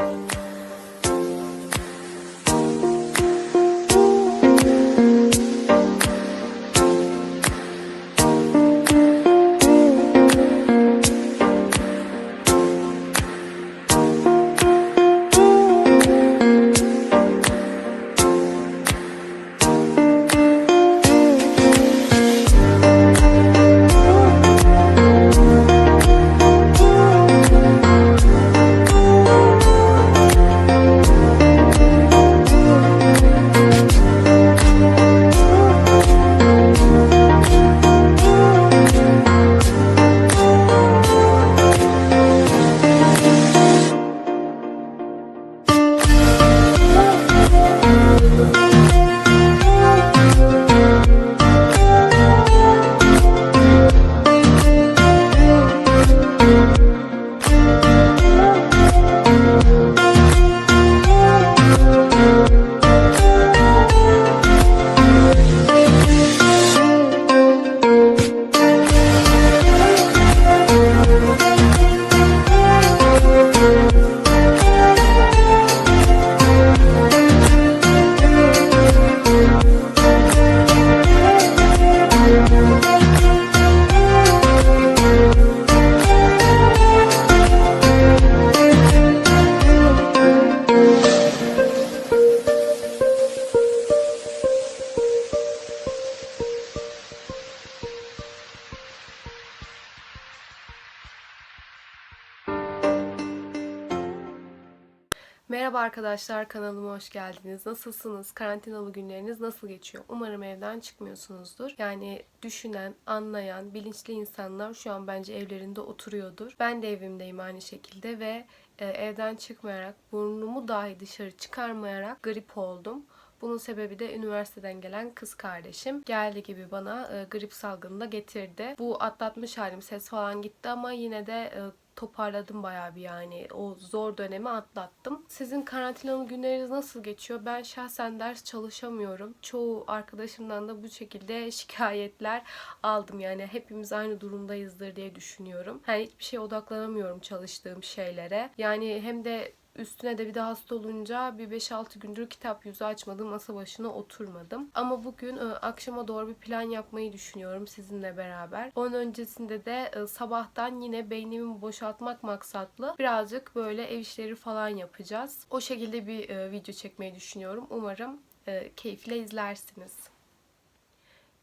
Bye. Merhaba arkadaşlar kanalıma hoş geldiniz. Nasılsınız? Karantinalı günleriniz nasıl geçiyor? Umarım evden çıkmıyorsunuzdur. Yani düşünen, anlayan, bilinçli insanlar şu an bence evlerinde oturuyordur. Ben de evimdeyim aynı şekilde ve e, evden çıkmayarak, burnumu dahi dışarı çıkarmayarak grip oldum. Bunun sebebi de üniversiteden gelen kız kardeşim. Geldi gibi bana e, grip salgını da getirdi. Bu atlatmış halim ses falan gitti ama yine de e, toparladım bayağı bir yani. O zor dönemi atlattım. Sizin karantinalı günleriniz nasıl geçiyor? Ben şahsen ders çalışamıyorum. Çoğu arkadaşımdan da bu şekilde şikayetler aldım. Yani hepimiz aynı durumdayızdır diye düşünüyorum. Yani hiçbir şeye odaklanamıyorum çalıştığım şeylere. Yani hem de Üstüne de bir de hasta olunca bir 5-6 gündür kitap yüzü açmadım. Masa başına oturmadım. Ama bugün e, akşama doğru bir plan yapmayı düşünüyorum sizinle beraber. Onun öncesinde de e, sabahtan yine beynimi boşaltmak maksatlı birazcık böyle ev işleri falan yapacağız. O şekilde bir e, video çekmeyi düşünüyorum. Umarım keyifle izlersiniz.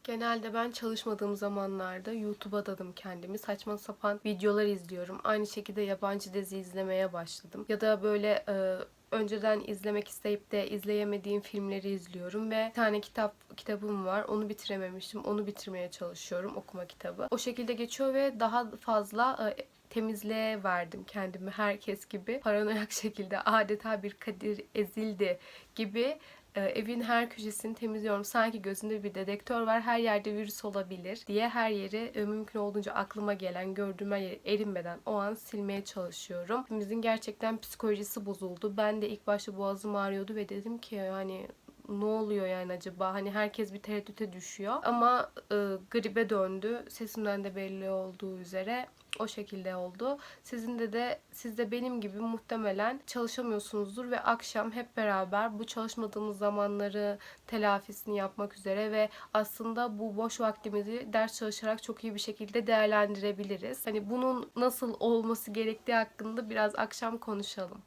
Genelde ben çalışmadığım zamanlarda YouTube'a dadım kendimi. Saçma sapan videolar izliyorum. Aynı şekilde yabancı dizi izlemeye başladım. Ya da böyle e, önceden izlemek isteyip de izleyemediğim filmleri izliyorum ve bir tane kitap kitabım var. Onu bitirememiştim. Onu bitirmeye çalışıyorum okuma kitabı. O şekilde geçiyor ve daha fazla e, temizliğe verdim kendimi herkes gibi. Paranoyak şekilde adeta bir kadir ezildi gibi evin her köşesini temizliyorum. Sanki gözümde bir dedektör var. Her yerde virüs olabilir diye her yeri e, mümkün olduğunca aklıma gelen, gördüğüm her yeri erinmeden o an silmeye çalışıyorum. Hepimizin gerçekten psikolojisi bozuldu. Ben de ilk başta boğazım ağrıyordu ve dedim ki hani ne oluyor yani acaba? Hani herkes bir tereddüte düşüyor. Ama e, gribe döndü. Sesimden de belli olduğu üzere o şekilde oldu. Sizin de de siz de benim gibi muhtemelen çalışamıyorsunuzdur ve akşam hep beraber bu çalışmadığımız zamanları telafisini yapmak üzere ve aslında bu boş vaktimizi ders çalışarak çok iyi bir şekilde değerlendirebiliriz. Hani bunun nasıl olması gerektiği hakkında biraz akşam konuşalım.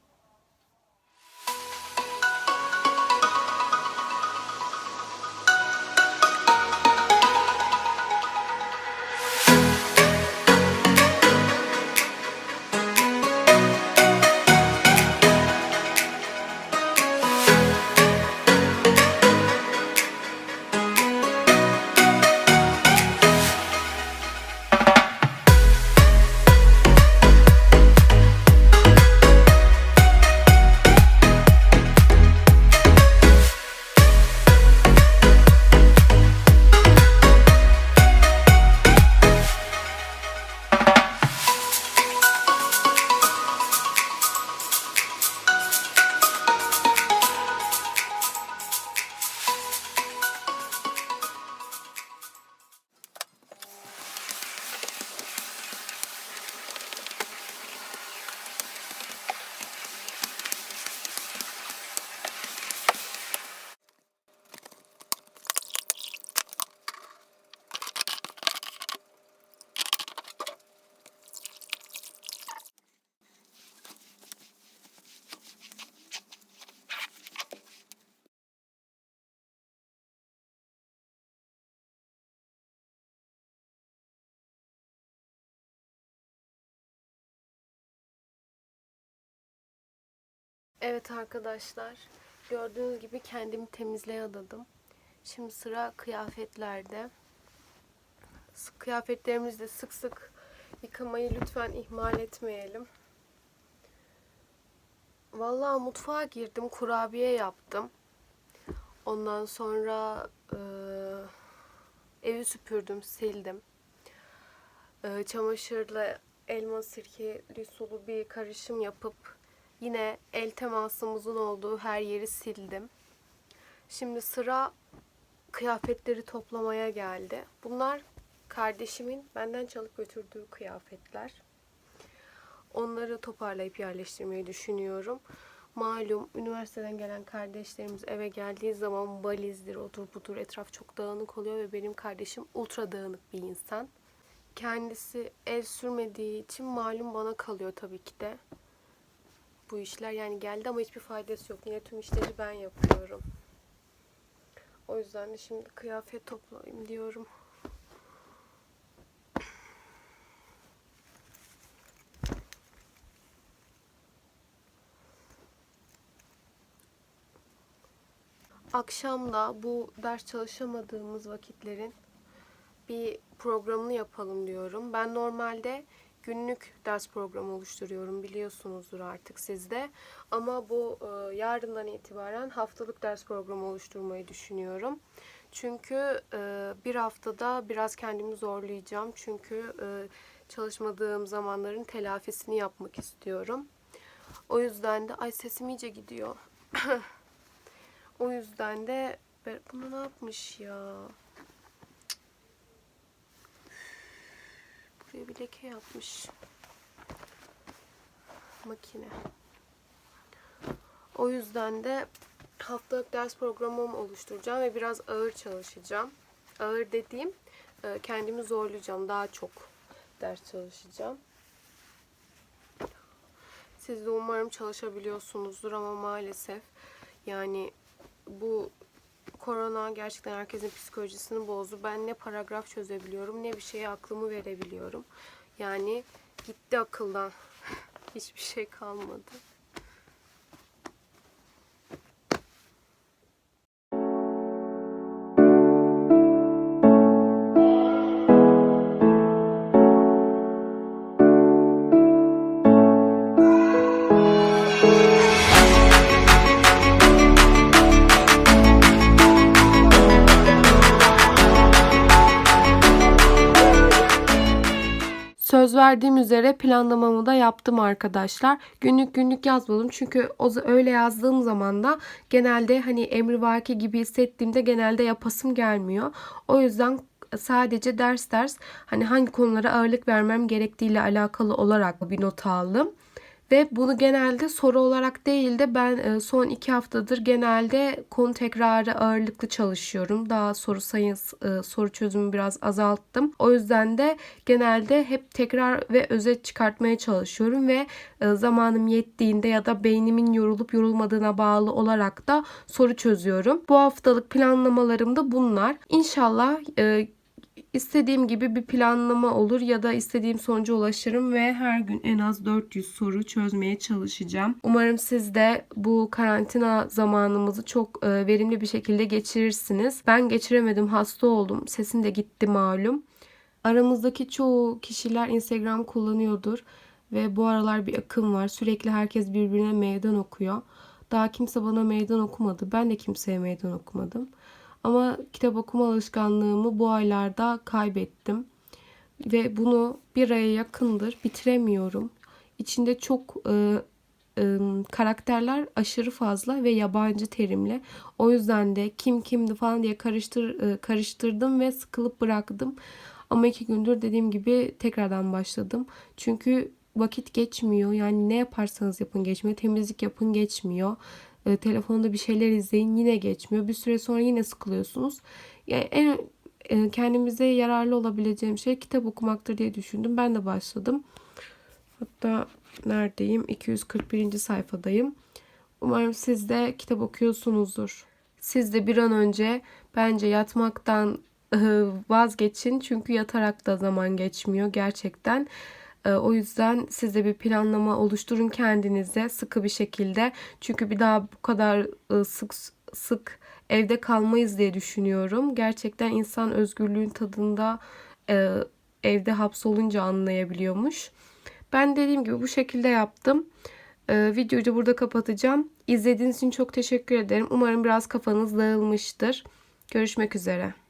Evet arkadaşlar, gördüğünüz gibi kendimi temizliğe adadım. Şimdi sıra kıyafetlerde. Kıyafetlerimizi de sık sık yıkamayı lütfen ihmal etmeyelim. Vallahi mutfağa girdim, kurabiye yaptım. Ondan sonra eee, evi süpürdüm, sildim. Eee, çamaşırla elma sirkeli sulu bir karışım yapıp yine el temasımızın olduğu her yeri sildim. Şimdi sıra kıyafetleri toplamaya geldi. Bunlar kardeşimin benden çalıp götürdüğü kıyafetler. Onları toparlayıp yerleştirmeyi düşünüyorum. Malum üniversiteden gelen kardeşlerimiz eve geldiği zaman valizdir, odur budur etraf çok dağınık oluyor ve benim kardeşim ultra dağınık bir insan. Kendisi el sürmediği için malum bana kalıyor tabii ki de bu işler. Yani geldi ama hiçbir faydası yok. Yine tüm işleri ben yapıyorum. O yüzden de şimdi kıyafet toplayayım diyorum. Akşam da bu ders çalışamadığımız vakitlerin bir programını yapalım diyorum. Ben normalde günlük ders programı oluşturuyorum biliyorsunuzdur artık sizde. Ama bu e, yarından itibaren haftalık ders programı oluşturmayı düşünüyorum. Çünkü e, bir haftada biraz kendimi zorlayacağım. Çünkü e, çalışmadığım zamanların telafisini yapmak istiyorum. O yüzden de ay sesim iyice gidiyor. o yüzden de bunu ne yapmış ya? Buraya bir leke yapmış. Makine. O yüzden de haftalık ders programımı oluşturacağım ve biraz ağır çalışacağım. Ağır dediğim e, kendimi zorlayacağım. Daha çok ders çalışacağım. Siz de umarım çalışabiliyorsunuzdur ama maalesef yani bu korona gerçekten herkesin psikolojisini bozdu. Ben ne paragraf çözebiliyorum ne bir şeye aklımı verebiliyorum. Yani gitti akıldan. Hiçbir şey kalmadı. Söz verdiğim üzere planlamamı da yaptım arkadaşlar. Günlük günlük yazmadım çünkü o öyle yazdığım zaman da genelde hani emrivaki gibi hissettiğimde genelde yapasım gelmiyor. O yüzden sadece ders ders hani hangi konulara ağırlık vermem gerektiğiyle alakalı olarak bir not aldım. Ve bunu genelde soru olarak değil de ben e, son iki haftadır genelde konu tekrarı ağırlıklı çalışıyorum. Daha soru sayısı, e, soru çözümü biraz azalttım. O yüzden de genelde hep tekrar ve özet çıkartmaya çalışıyorum ve e, zamanım yettiğinde ya da beynimin yorulup yorulmadığına bağlı olarak da soru çözüyorum. Bu haftalık planlamalarım da bunlar. İnşallah istediğim gibi bir planlama olur ya da istediğim sonuca ulaşırım ve her gün en az 400 soru çözmeye çalışacağım. Umarım siz de bu karantina zamanımızı çok e, verimli bir şekilde geçirirsiniz. Ben geçiremedim, hasta oldum. Sesim de gitti malum. Aramızdaki çoğu kişiler Instagram kullanıyordur ve bu aralar bir akım var. Sürekli herkes birbirine meydan okuyor. Daha kimse bana meydan okumadı. Ben de kimseye meydan okumadım. Ama kitap okuma alışkanlığımı bu aylarda kaybettim. Ve bunu bir aya yakındır bitiremiyorum. İçinde çok e, e, karakterler aşırı fazla ve yabancı terimle. O yüzden de kim kimdi falan diye karıştır e, karıştırdım ve sıkılıp bıraktım. Ama iki gündür dediğim gibi tekrardan başladım. Çünkü vakit geçmiyor. Yani ne yaparsanız yapın geçmiyor. Temizlik yapın geçmiyor. E, telefonda bir şeyler izleyin yine geçmiyor. Bir süre sonra yine sıkılıyorsunuz. Yani en e, kendimize yararlı olabileceğim şey kitap okumaktır diye düşündüm. Ben de başladım. Hatta neredeyim? 241. sayfadayım. Umarım siz de kitap okuyorsunuzdur. Siz de bir an önce bence yatmaktan vazgeçin. Çünkü yatarak da zaman geçmiyor gerçekten. E, o yüzden siz de bir planlama oluşturun kendinize sıkı bir şekilde. Çünkü bir daha bu kadar e, sık sık evde kalmayız diye düşünüyorum. Gerçekten insan özgürlüğün tadında e, evde hapsolunca anlayabiliyormuş. Ben dediğim gibi bu şekilde yaptım. Ee, videoyu da burada kapatacağım. İzlediğiniz için çok teşekkür ederim. Umarım biraz kafanız dağılmıştır. Görüşmek üzere.